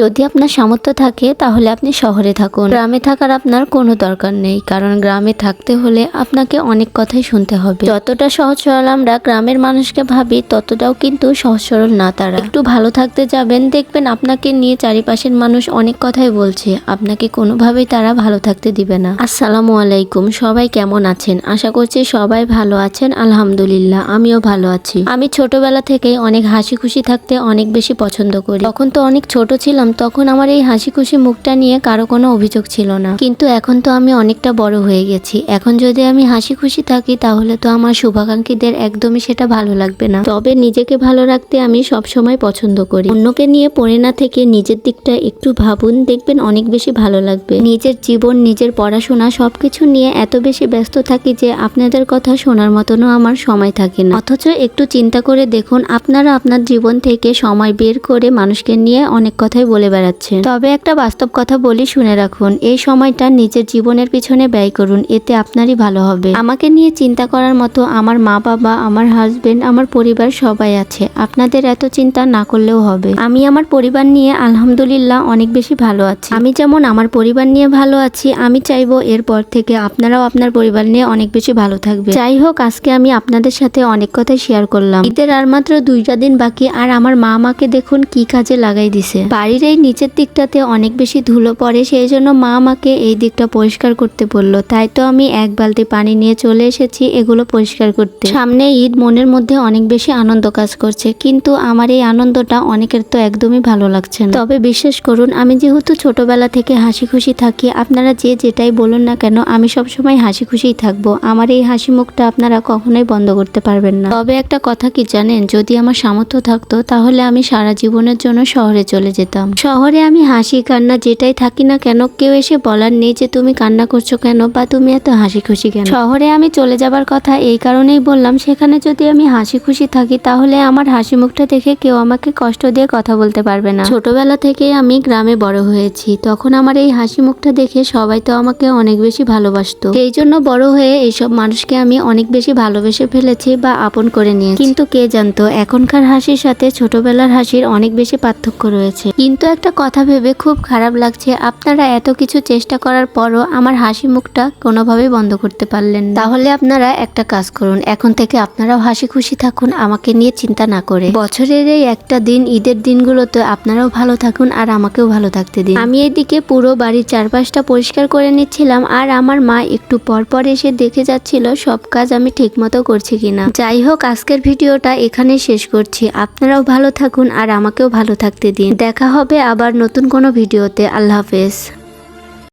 যদি আপনার সামর্থ্য থাকে, তাহলে আপনি শহরে থাকুন। গ্রামে থাকার আপনার কোনো দরকার নেই, কারণ গ্রামে থাকতে হলে আপনাকে অনেক কথাই শুনতে হবে। যতটা সহজ সরল আমরা গ্রামের মানুষকে ভাবি, ততটাও কিন্তু সহজ সরল না তারা। একটু ভালো থাকতে যাবেন, দেখবেন আপনাকে নিয়ে চারিপাশের মানুষ অনেক কথাই বলছে। আপনাকে কোনোভাবেই তারা ভালো থাকতে দিবে না। আসসালামু আলাইকুম, সবাই কেমন আছেন? আশা করছি সবাই ভালো আছেন, আলহামদুলিল্লাহ, আমিও ভালো আছি। আমি ছোটবেলা থেকেই অনেক হাসি খুশি থাকতে অনেক বেশি পছন্দ করি। তখন তো অনেক ছোট ছিলাম তখন আমার এই হাসি খুশি মুখটা নিয়ে কারও কোনো অভিযোগ ছিল না। কিন্তু এখন তো আমি অনেকটা বড় হয়ে গেছি। এখন যদি আমি হাসি খুশি থাকি, তাহলে তো আমার শুভাকাঙ্ক্ষীদের একদমই সেটা ভালো লাগবে না। তবে নিজেকে ভালো রাখতে আমি সব সময় পছন্দ করি। অন্যকে নিয়ে পড়ে না থেকে নিজের দিকটা একটু ভাবুন, দেখবেন অনেক বেশি ভালো লাগবে। নিজের জীবন, নিজের পড়াশোনা সবকিছু নিয়ে এত বেশি ব্যস্ত থাকি যে আপনাদের কথা শোনার মতনও আমার সময় থাকে না। অথচ একটু চিন্তা করে দেখুন, আপনারা আপনার জীবন থেকে সময় বের করে মানুষকে নিয়ে অনেক কথাই বলে বেড়াচ্ছেন। তবে একটা বাস্তব কথা বলি শুনে রাখুন, এই সময়টা নিজের জীবনের পিছনে ব্যয় করুন, এতে আপনারই ভালো হবে। আমাকে নিয়ে চিন্তা করার মতো আমার মা বাবা, আমার হাজবেন্ড আমার পরিবার সবাই আছে। আপনাদের এত চিন্তা না করলেও হবে। আমি আমার পরিবার নিয়ে আলহামদুলিল্লাহ অনেক বেশি ভালো আছি। আমি যেমন আমার পরিবার নিয়ে ভালো আছি, আমি চাইব এরপর থেকে আপনারাও আপনার পরিবার নিয়ে অনেক বেশি ভালো থাকবে। যাই হোক, আজকে আমি আপনাদের সাথে অনেক কথাই শেয়ার করলাম। ঈদের আর মাত্র দুইটা দিন বাকি, আর আমার মা আমাকে দেখুন কি কাজে লাগাই দিছে। বাড়ির এই নিচের দিকটাতে অনেক বেশি ধুলো পড়ে, সেই জন্য মা আমাকে এই দিকটা পরিষ্কার করতে বলল। তাই তো আমি এক বালতি পানি নিয়ে চলে এসেছি এগুলো পরিষ্কার করতে। সামনে ঈদ মনের মধ্যে অনেক বেশি আনন্দ কাজ করছে, কিন্তু আমার এই আনন্দটা অনেকের তো একদমই ভালো লাগছে না। তবে বিশ্বাস করুন, আমি যেহেতু ছোটবেলা থেকে হাসি খুশি থাকি, আপনারা যে যেটাই বলুন না কেন, আমি সবসময় হাসি খুশিই থাকব। আমার এই হাসি মুখটা আপনারা কখনোই বন্ধ করতে পারবেন না। তবে একটা কথা কি জানেন, যদি আমার সামর্থ্য থাকতো, তাহলে আমি সারা জীবনের জন্য শহরে চলে যেতাম। শহরে আমি হাসি, কান্না যেটাই থাকি না কেন, কেউ এসে বলার নেই যে তুমি কান্না করছ কেন বা তুমি এত হাসি খুশি কেন। শহরে আমি চলে যাবার কথা এই কারণেই বললাম, সেখানে যদি আমি হাসি খুশি থাকি তাহলে আমার হাসি মুখটা দেখে কেউ আমাকে কষ্ট দিয়ে কথা বলতে পারবে না। ছোটবেলা থেকে আমি গ্রামে বড় হয়েছি, তখন আমার এই হাসি মুখটা দেখে সবাই তো আমাকে অনেক বেশি ভালোবাসতো। সেই জন্য বড় হয়ে এইসব মানুষকে আমি অনেক বেশি ভালোবেসে ফেলেছি বা আপন করে নিয়েছি। কিন্তু কে জানতো, এখনকার হাসির সাথে ছোটবেলার হাসির অনেক বেশি পার্থক্য রয়েছে। কিন্তু একটা কথা ভেবে খুব খারাপ লাগছে। আপনারা এত কিছু চেষ্টা করার পরও আমার হাসি মুখটা কোনোভাবেই বন্ধ করতে পারলেন তাহলে আপনারা একটা কাজ করুন, এখন থেকে আপনারাও হাসি খুশি থাকুন, আমাকে নিয়ে চিন্তা না করে। বছরের এই একটা দিন, ঈদের দিনগুলোতে আপনারাও ভালো থাকুন আর আমাকেও ভালো থাকতে দিন। আমি এদিকে পুরো বাড়ির চারপাশটা পরিষ্কার করে নিচ্ছিলাম আর আমার মা একটু পর পর এসে দেখে যাচ্ছিল সব কাজ আমি ঠিকমতো করছি কিনা। যাই হোক, আজকের ভিডিওটা এখানে শেষ করছি। আপনারাও ভালো থাকুন আর আমাকেও ভালো থাকতে দিন। দেখা হবে আবার নতুন কোনো ভিডিওতে। আল্লাহ হাফেজ।